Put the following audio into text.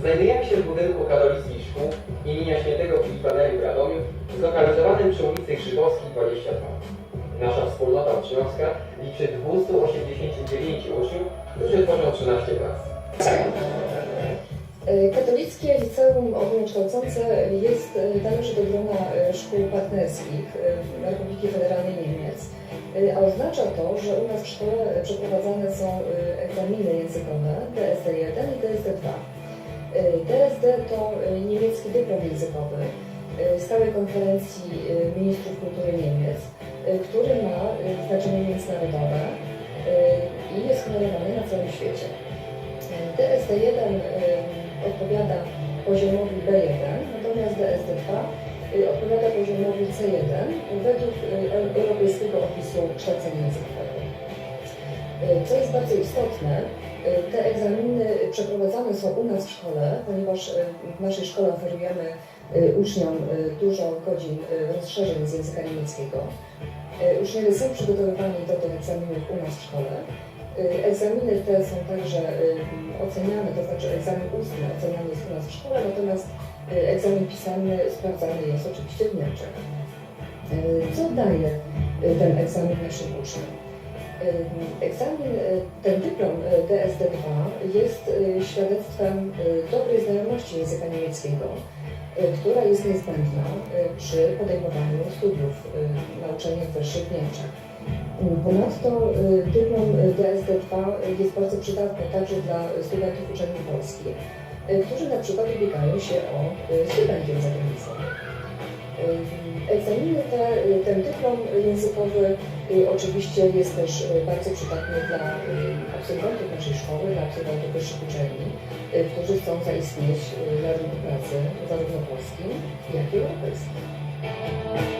Znajdujemy się w budynku katolickich szkół imienia świętego Filipa Neri w Radomiu, zlokalizowanym przy ulicy Grzybowskiej 22. Nasza wspólnota uczniowska liczy 289 uczniów, którzy tworzą 13 klas. E, Katolickie Liceum Ogólnokształcące jest, e, należy do grona e, szkół partnerskich e, Republiki Federalnej Niemiec, E, a oznacza to, że u nas w szkole przeprowadzane są e, egzaminy językowe DSD-1 i DSD-2. E, DSD to e, niemiecki dyplom językowy e, stałej konferencji e, ministrów kultury Niemiec, e, który ma e, znaczenie międzynarodowe e, i jest honorowany na całym świecie. DSD-1 y, odpowiada poziomowi B1, natomiast DSD-2 y, odpowiada poziomowi C1 według y, Europejskiego Opisu Kształcenia Językowego. Y, Co jest bardzo istotne, y, te egzaminy przeprowadzane są u nas w szkole, ponieważ y, w naszej szkole oferujemy y, uczniom y, dużo godzin y, rozszerzeń z języka niemieckiego. Y, Uczniowie są przygotowywani do tych egzaminów u nas w szkole. Y, Egzaminy te są także y, oceniane, to znaczy egzamin ustny oceniany jest u nas w szkole, natomiast y, egzamin pisemny sprawdzany jest oczywiście w Niemczech. Co daje ten egzamin naszym uczniom? Y, Egzamin, y, ten dyplom y, DSD-2 jest świadectwem dobrej znajomości języka niemieckiego, która jest niezbędna przy podejmowaniu studiów y, nauczania wyższych w Niemczech. Ponadto dyplom y, DSD-2 jest bardzo przydatny także dla studentów uczelni polskich, y, którzy na przykład ubiegają się o stypendium za granicą. Egzaminy te, ten dyplom językowy oczywiście jest też y, bardzo przydatny dla y, absolwentów naszej szkoły, dla absolwentów wyższych uczelni, y, którzy chcą zaistnieć na rynku pracy zarówno polskim, jak i europejskim.